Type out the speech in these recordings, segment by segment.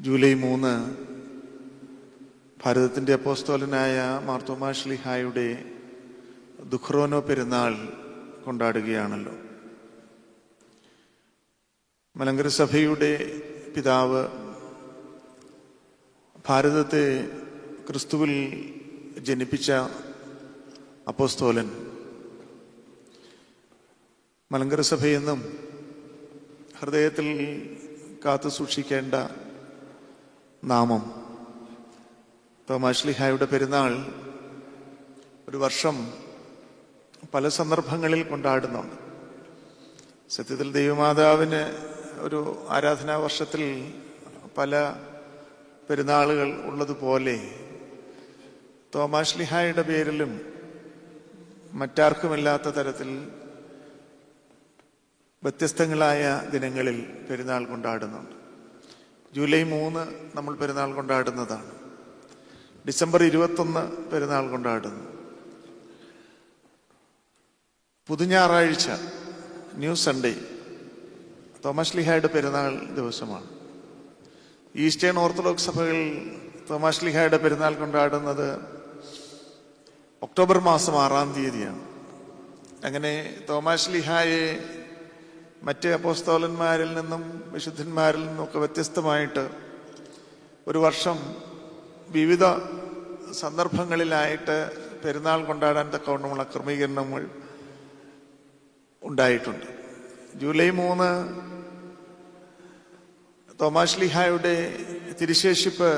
July മൂന്ന് ഭാരതത്തിന്റെ അപ്പോസ്തോലനായ മാർത്തോമാ ശ്ലിഹായുടെ ദുഃഖ്രോനോ പെരുന്നാൾ കൊണ്ടാടുകയാണല്ലോ. മലങ്കര സഭയുടെ പിതാവ് ഭാരതത്തെ ക്രിസ്തുവിൽ ജനിപ്പിച്ച അപ്പോസ്തോലൻ. മലങ്കര സഭയെന്നും ഹൃദയത്തിൽ കാത്തു സൂക്ഷിക്കേണ്ട നാമം. തോമാശ്ലിഹായുടെ പെരുന്നാൾ ഒരു വർഷം പല സന്ദർഭങ്ങളിൽ കൊണ്ടാടുന്നുണ്ട്. സത്യത്തിൽ ദൈവമാതാവിന് ഒരു ആരാധനാ വർഷത്തിൽ പല പെരുന്നാളുകൾ ഉള്ളതുപോലെ തോമാശ്ലിഹായുടെ പേരിലും മറ്റാർക്കുമില്ലാത്ത തരത്തിൽ വ്യത്യസ്തങ്ങളായ ദിനങ്ങളിൽ പെരുന്നാൾ കൊണ്ടാടുന്നുണ്ട്. ജൂലൈ മൂന്ന് നമ്മൾ പെരുന്നാൾ കൊണ്ടാടുന്നതാണ്. ഡിസംബർ ഇരുപത്തൊന്ന് പെരുന്നാൾ കൊണ്ടാടുന്നു. പുതുഞാറാഴ്ച ന്യൂ സൺഡേ തോമസ് ലിഹായുടെ പെരുന്നാൾ ദിവസമാണ്. ഈസ്റ്റേൺ ഓർത്തഡോക്സ് സഭകളിൽ തോമസ് ലിഹായുടെ പെരുന്നാൾ കൊണ്ടാടുന്നത് ഒക്ടോബർ മാസം ആറാം തീയതിയാണ്. അങ്ങനെ തോമാസ് ലിഹായെ മറ്റ് അപ്പോസ്തോലന്മാരിൽ നിന്നും വിശുദ്ധന്മാരിൽ നിന്നൊക്കെ വ്യത്യസ്തമായിട്ട് ഒരു വർഷം വിവിധ സന്ദർഭങ്ങളിലായിട്ട് പെരുന്നാൾ കൊണ്ടാടാൻ തക്കവണ്ണമുള്ള ക്രമീകരണങ്ങൾ ഉണ്ടായിട്ടുണ്ട്. ജൂലൈ മൂന്ന് തോമാശ്ലിഹായുടെ തിരുശേഷിപ്പ്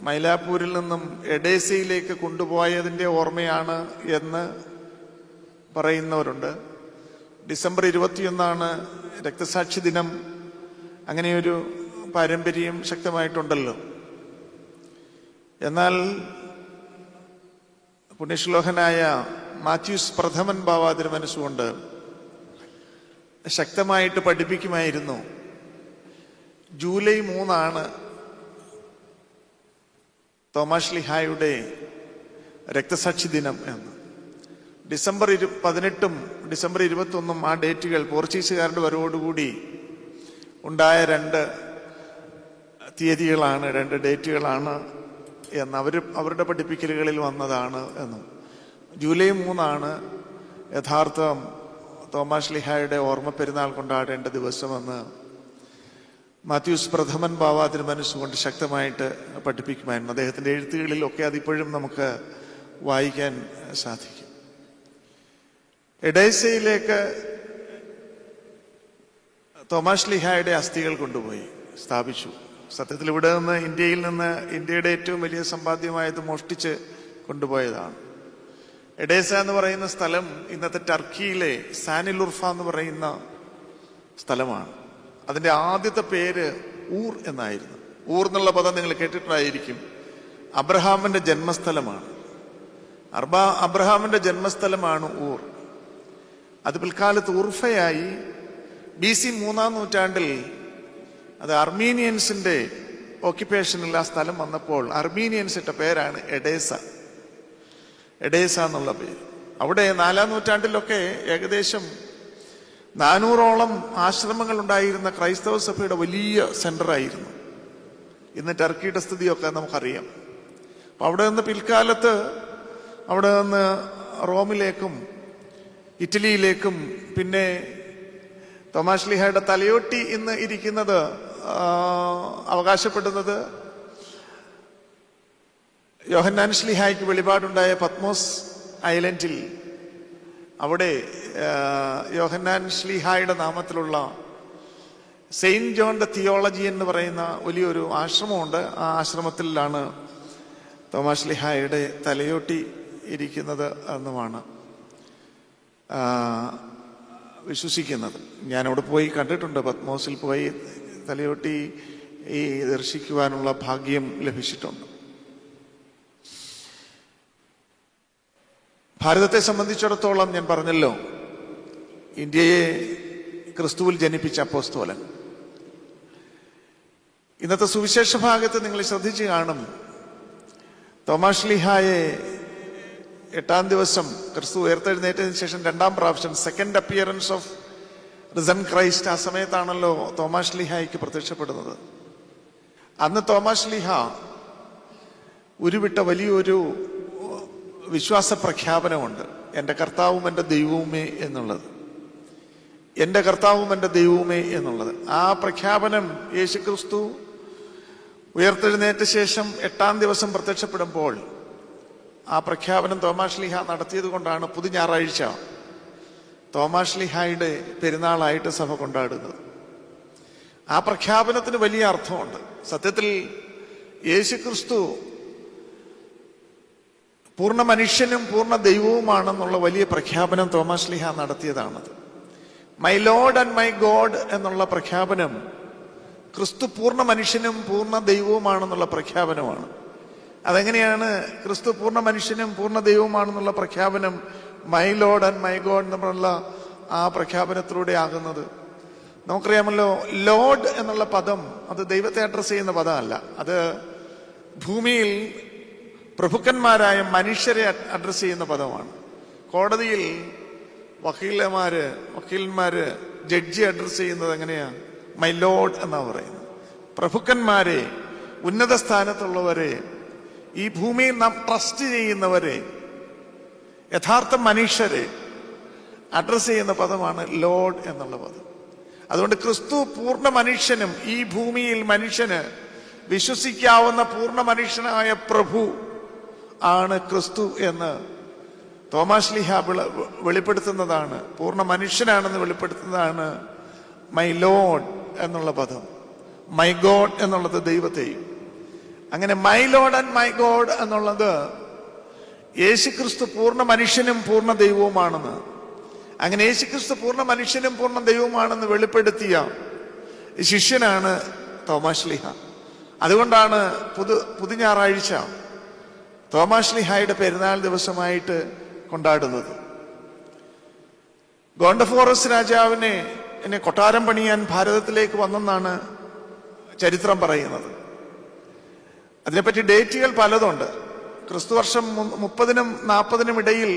മൈലാപ്പൂരിൽ നിന്നും എഡേസിയിലേക്ക് കൊണ്ടുപോയതിന്റെ ഓർമ്മയാണ് എന്ന് പറയുന്നവരുണ്ട്. ഡിസംബർ ഇരുപത്തിയൊന്നാണ് രക്തസാക്ഷി ദിനം. അങ്ങനെയൊരു പാരമ്പര്യം ശക്തമായിട്ടുണ്ടല്ലോ. എന്നാൽ പുണ്യശ്ലോകനായ മാത്യൂസ് പ്രഥമൻ ബാവ മനസ്സുകൊണ്ട് ശക്തമായിട്ട് പഠിപ്പിക്കുമായിരുന്നു. ജൂലൈ മൂന്നാണ് തോമാഷ് ലിഹായുടെ രക്തസാക്ഷി ദിനം എന്ന്. ഡിസംബർ ഇരു പതിനെട്ടും ഡിസംബർ ഇരുപത്തൊന്നും ആ ഡേറ്റുകൾ പോർച്ചുഗീസുകാരുടെ വരവോടുകൂടി ഉണ്ടായ രണ്ട് തീയതികളാണ് രണ്ട് ഡേറ്റുകളാണ് എന്ന് അവർ അവരുടെ പഠിപ്പിക്കലുകളിൽ വന്നതാണ് എന്നും. ജൂലൈ മൂന്നാണ് യഥാർത്ഥം തോമാസ് ലിഹായുടെ ഓർമ്മ പെരുന്നാൾ കൊണ്ടാടേണ്ട ദിവസമെന്ന് മാത്യൂസ് പ്രഥമൻ ബാവ തിരുമനസ്സുകൊണ്ട് ശക്തമായിട്ട് പഠിപ്പിക്കുമായിരുന്നു. അദ്ദേഹത്തിന്റെ എഴുത്തുകളിലൊക്കെ അതിപ്പോഴും നമുക്ക് വായിക്കാൻ സാധിക്കും. എഡേസയിലേക്ക് തോമാസ് ലിഹായുടെ അസ്ഥികൾ കൊണ്ടുപോയി സ്ഥാപിച്ചു. സത്യത്തിൽ ഇവിടെ നിന്ന് ഇന്ത്യയിൽ നിന്ന് ഇന്ത്യയുടെ ഏറ്റവും വലിയ സമ്പാദ്യമായത് മോഷ്ടിച്ച് കൊണ്ടുപോയതാണ്. എഡേസ എന്ന് പറയുന്ന സ്ഥലം ഇന്നത്തെ ടർക്കിയിലെ സാനിലുർഫ എന്ന് പറയുന്ന സ്ഥലമാണ്. അതിന്റെ ആദ്യത്തെ പേര് ഊർ എന്നായിരുന്നു. ഊർ എന്നുള്ള പദം നിങ്ങൾ കേട്ടിട്ടുണ്ടായിരിക്കും. അബ്രഹാമിന്റെ ജന്മസ്ഥലമാണ്. അർബ അബ്രഹാമിന്റെ ജന്മസ്ഥലമാണ് ഊർ. അത് പിൽക്കാലത്ത് ഉർഫയായി. ബി സി മൂന്നാം നൂറ്റാണ്ടിൽ അത് അർമീനിയൻസിന്റെ ഓക്യുപ്പേഷനിൽ ആ സ്ഥലം വന്നപ്പോൾ അർമീനിയൻസ് ഇട്ട പേരാണ് എഡേസ. എഡേസ എന്നുള്ള പേര്. അവിടെ നാലാം നൂറ്റാണ്ടിലൊക്കെ ഏകദേശം നാനൂറോളം ആശ്രമങ്ങൾ ഉണ്ടായിരുന്ന ക്രൈസ്തവ സഭയുടെ വലിയ സെന്റർ ആയിരുന്നു ഇന്ന് ടർക്കിയുടെ സ്ഥിതിയൊക്കെ നമുക്കറിയാം. അപ്പൊ അവിടെ നിന്ന് പിൽക്കാലത്ത് അവിടെ നിന്ന് റോമിലേക്കും ഇറ്റലിയിലേക്കും പിന്നെ തോമാശ്ലിഹയുടെ തലയോട്ടി ഇന്ന് ഇരിക്കുന്നത് അവകാശപ്പെടുന്നത് യോഹന്നാൻ ശ്ലിഹായ്ക്ക് വെളിപാടുണ്ടായ പത്മോസ് ഐലൻഡിൽ. അവിടെ യോഹന്നാൻ ശ്ലിഹായുടെ നാമത്തിലുള്ള സെയിന്റ് ജോൺ ദ തിയോളജി എന്ന് പറയുന്ന വലിയൊരു ആശ്രമമുണ്ട്. ആ ആശ്രമത്തിലാണ് തോമാശ്ലിഹായുടെ തലയോട്ടി ഇരിക്കുന്നത് എന്നുമാണ്. വിശ്വസിക്കുന്നത്. ഞാൻ അവിടെ പോയി കണ്ടിട്ടുണ്ട്. പത്മോസിൽ പോയി തലയോട്ടി ഈ ദർശിക്കുവാനുള്ള ഭാഗ്യം ലഭിച്ചിട്ടുണ്ട്. ഭാരതത്തെ സംബന്ധിച്ചിടത്തോളം ഞാൻ പറഞ്ഞല്ലോ ഇന്ത്യയെ ക്രിസ്തുവിൽ ജനിപ്പിച്ച അപ്പോസ്തോലൻ. ഇന്നത്തെ സുവിശേഷ ഭാഗത്ത് നിങ്ങൾ ശ്രദ്ധിച്ചു കാണും തോമാഷ് ലിഹായെ എട്ടാം ദിവസം ക്രിസ്തു ഉയർത്തെഴുന്നേറ്റതിന് ശേഷം രണ്ടാം പ്രാവശ്യം second appearance of risen Christ ആ സമയത്താണല്ലോ തോമാഷ് ലിഹായ്ക്ക് പ്രത്യക്ഷപ്പെടുന്നത്. അന്ന് തോമസ് ലിഹ ഉരുവിട്ട വലിയൊരു വിശ്വാസ പ്രഖ്യാപനമുണ്ട്. എന്റെ കർത്താവും എന്റെ ദൈവവുമേ എന്നുള്ളത്. എന്റെ കർത്താവും എന്റെ ദൈവവുമേ എന്നുള്ളത്. ആ പ്രഖ്യാപനം യേശുക്രിസ്തു ഉയർത്തെഴുന്നേറ്റ ശേഷം എട്ടാം ദിവസം പ്രത്യക്ഷപ്പെടുമ്പോൾ ആ പ്രഖ്യാപനം തോമാശ്ലിഹ നടത്തിയത് കൊണ്ടാണ് പുതു ഞായറാഴ്ച തോമാശ്ലിഹായുടെ പെരുന്നാളായിട്ട് സഭ കൊണ്ടാടുന്നത്. ആ പ്രഖ്യാപനത്തിന് വലിയ അർത്ഥമുണ്ട്. സത്യത്തിൽ യേശുക്രിസ്തു പൂർണ മനുഷ്യനും പൂർണ ദൈവവുമാണെന്നുള്ള വലിയ പ്രഖ്യാപനം തോമാശ്ലിഹ ലിഹ നടത്തിയതാണത്. My Lord and my God എന്നുള്ള പ്രഖ്യാപനം ക്രിസ്തു പൂർണ മനുഷ്യനും പൂർണ ദൈവവുമാണെന്നുള്ള പ്രഖ്യാപനമാണ്. അതെങ്ങനെയാണ് ക്രിസ്തു പൂർണ മനുഷ്യനും പൂർണ ദൈവവുമാണെന്നുള്ള പ്രഖ്യാപനം my Lord and my God എന്നുള്ള ആ പ്രഖ്യാപനത്തിലൂടെ ആകുന്നത്? നമുക്കറിയാമല്ലോ ലോഡ് എന്നുള്ള പദം അത് ദൈവത്തെ അഡ്രസ് ചെയ്യുന്ന പദമല്ല. അത് ഭൂമിയിൽ പ്രഭുക്കന്മാരായ മനുഷ്യരെ അഡ്രസ് ചെയ്യുന്ന പദമാണ്. കോടതിയിൽ വക്കീലമാര് വക്കീലന്മാര് ജഡ്ജി അഡ്രസ് ചെയ്യുന്നത് എങ്ങനെയാ? മൈ ലോഡ് എന്നാ പറയുന്നത്. പ്രഭുക്കന്മാരെ ഉന്നത സ്ഥാനത്തുള്ളവരെ ഈ ഭൂമിയിൽ നാം ട്രസ്റ്റ് ചെയ്യുന്നവരെ യഥാർത്ഥ മനുഷ്യരെ അഡ്രസ് ചെയ്യുന്ന പദമാണ് ലോഡ് എന്നുള്ള പദം. അതുകൊണ്ട് ക്രിസ്തു പൂർണ മനുഷ്യനും ഈ ഭൂമിയിൽ മനുഷ്യന് വിശ്വസിക്കാവുന്ന പൂർണ മനുഷ്യനായ പ്രഭു ആണ് ക്രിസ്തു എന്ന് തോമാസ് ലിഹ വിള- വെളിപ്പെടുത്തുന്നതാണ്. പൂർണ മനുഷ്യനാണെന്ന് വെളിപ്പെടുത്തുന്നതാണ് മൈ ലോഡ് എന്നുള്ള പദം. മൈ ഗോഡ് എന്നുള്ളത് ദൈവത്തെയും. അങ്ങനെ my Lord and my God എന്നുള്ളത് യേശുക്രിസ്തു പൂർണ മനുഷ്യനും പൂർണ ദൈവവുമാണെന്ന്. അങ്ങനെ യേശുക്രിസ്തു പൂർണ മനുഷ്യനും പൂർണ ദൈവവുമാണെന്ന് വെളിപ്പെടുത്തിയ ശിഷ്യനാണ് തോമാശ്ലിഹ അതുകൊണ്ടാണ് പുതു പുതു ഞായറാഴ്ച തോമാശ്ലിഹായുടെ പെരുന്നാൾ ദിവസമായിട്ട് കൊണ്ടാടുന്നത്. ഗോണ്ടഫോറസ് രാജാവിനെ എന്നെ കൊട്ടാരം പണിയാൻ ഭാരതത്തിലേക്ക് വന്നെന്നാണ് ചരിത്രം പറയുന്നത്. അതിനെപ്പറ്റി ഡേറ്റുകൾ പലതുണ്ട്. ക്രിസ്തുവർഷം മുപ്പതിനും നാൽപ്പതിനും ഇടയിൽ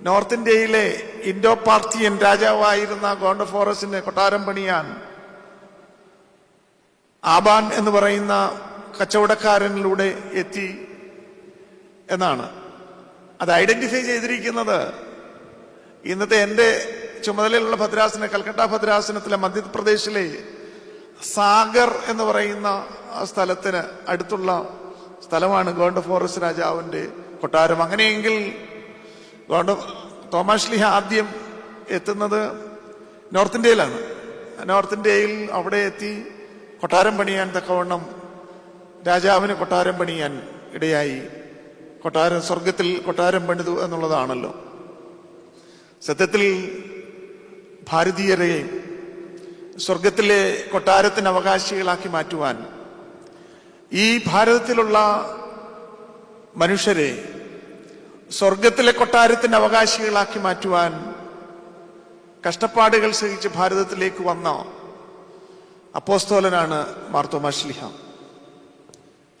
നോർത്ത് ഇന്ത്യയിലെ ഇൻഡോ പാർത്തിയൻ രാജാവായിരുന്ന ഗോണ്ട ഫോറസ്റ്റിന്റെ കൊട്ടാരം പണിയാൻ ആബാൻ എന്ന് പറയുന്ന കച്ചവടക്കാരനിലൂടെ എത്തി എന്നാണ്. അത് ഐഡന്റിഫൈ ചെയ്തിരിക്കുന്നത് ഇന്നത്തെ എന്റെ ചുമതലയിലുള്ള ഭദ്രാസന കൽക്കട്ട ഭദ്രാസനത്തിലെ മധ്യപ്രദേശിലെ സാഗർ എന്ന് പറയുന്ന സ്ഥലത്തിന് അടുത്തുള്ള സ്ഥലമാണ് ഗോണ്ട് ഫോറസ്റ്റ് രാജാവിന്റെ കൊട്ടാരം. അങ്ങനെയെങ്കിൽ ഗോണ്ട് തോമാസ് ലിഹ ആദ്യം എത്തുന്നത് നോർത്ത് ഇന്ത്യയിലാണ്. നോർത്ത് ഇന്ത്യയിൽ അവിടെ എത്തി കൊട്ടാരം പണിയാൻ തക്കവണ്ണം രാജാവിന് കൊട്ടാരം പണിയാൻ ഇടയായി. കൊട്ടാരം സ്വർഗത്തിൽ കൊട്ടാരം പണിതു എന്നുള്ളതാണല്ലോ. സത്യത്തിൽ ഭാരതീയരെ സ്വർഗത്തിലെ കൊട്ടാരത്തിന് അവകാശികളാക്കി മാറ്റുവാൻ ഈ ഭാരതത്തിലുള്ള മനുഷ്യരെ സ്വർഗത്തിലെ കൊട്ടാരത്തിന് അവകാശികളാക്കി മാറ്റുവാൻ കഷ്ടപ്പാടുകൾ സഹിച്ച് ഭാരതത്തിലേക്ക് വന്ന അപ്പോസ്തോലനാണ് മാർത്തോമാശ്ലിഹ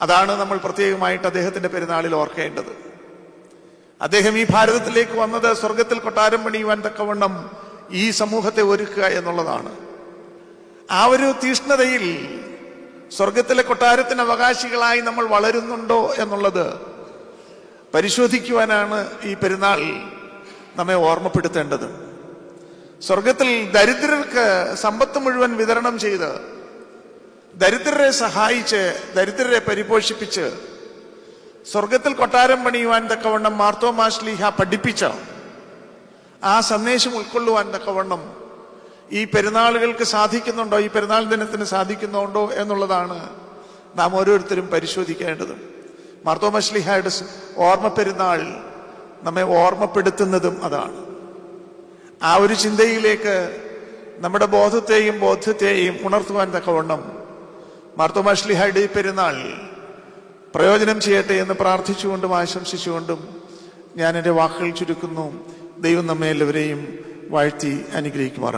അതാണ് നമ്മൾ പ്രത്യേകമായിട്ട് അദ്ദേഹത്തിന്റെ പെരുന്നാളിൽ ഓർക്കേണ്ടത്. അദ്ദേഹം ഈ ഭാരതത്തിലേക്ക് വന്നത് സ്വർഗത്തിൽ കൊട്ടാരം പണിയുവാൻ തക്കവണ്ണം ഈ സമൂഹത്തെ ഒരുക്കുക എന്നുള്ളതാണ്. ആ ഒരു തീഷ്ണതയിൽ സ്വർഗത്തിലെ കൊട്ടാരത്തിന് അവകാശികളായി നമ്മൾ വളരുന്നുണ്ടോ എന്നുള്ളത് പരിശോധിക്കുവാനാണ് ഈ പെരുന്നാൾ നമ്മെ ഓർമ്മപ്പെടുത്തേണ്ടത്. സ്വർഗത്തിൽ ദരിദ്രർക്ക് സമ്പത്ത് മുഴുവൻ വിതരണം ചെയ്ത് ദരിദ്രരെ സഹായിച്ച് ദരിദ്രരെ പരിപോഷിപ്പിച്ച് സ്വർഗത്തിൽ കൊട്ടാരം പണിയുവാൻ തക്കവണ്ണം മാർത്തോമാശ്ലീഹ പഠിപ്പിച്ച ആ സന്ദേശം ഉൾക്കൊള്ളുവാൻ തക്കവണ്ണം ഈ പെരുന്നാളുകൾക്ക് സാധിക്കുന്നുണ്ടോ? ഈ പെരുന്നാൾ ദിനത്തിന് സാധിക്കുന്നുണ്ടോ എന്നുള്ളതാണ് നാം ഓരോരുത്തരും പരിശോധിക്കേണ്ടതും. മാർത്തോമാശ്ലിഹയുടെ ഓർമ്മ പെരുന്നാൾ നമ്മെ ഓർമ്മപ്പെടുത്തുന്നതും അതാണ്. ആ ഒരു ചിന്തയിലേക്ക് നമ്മുടെ ബോധത്തെയും ബോധ്യത്തെയും ഉണർത്തുവാൻ തക്കവണ്ണം മാർത്തോമാശ്ലിഹയുടെ ഈ പെരുന്നാൾ പ്രയോജനം ചെയ്യട്ടെ എന്ന് പ്രാർത്ഥിച്ചുകൊണ്ടും ആശംസിച്ചുകൊണ്ടും ഞാൻ എന്റെ വാക്കുകൾ ചുരുക്കുന്നു. ദൈവം നമ്മെ എല്ലാവരെയും വാഴ്ത്തി അനുഗ്രഹിക്കുമാറാണ്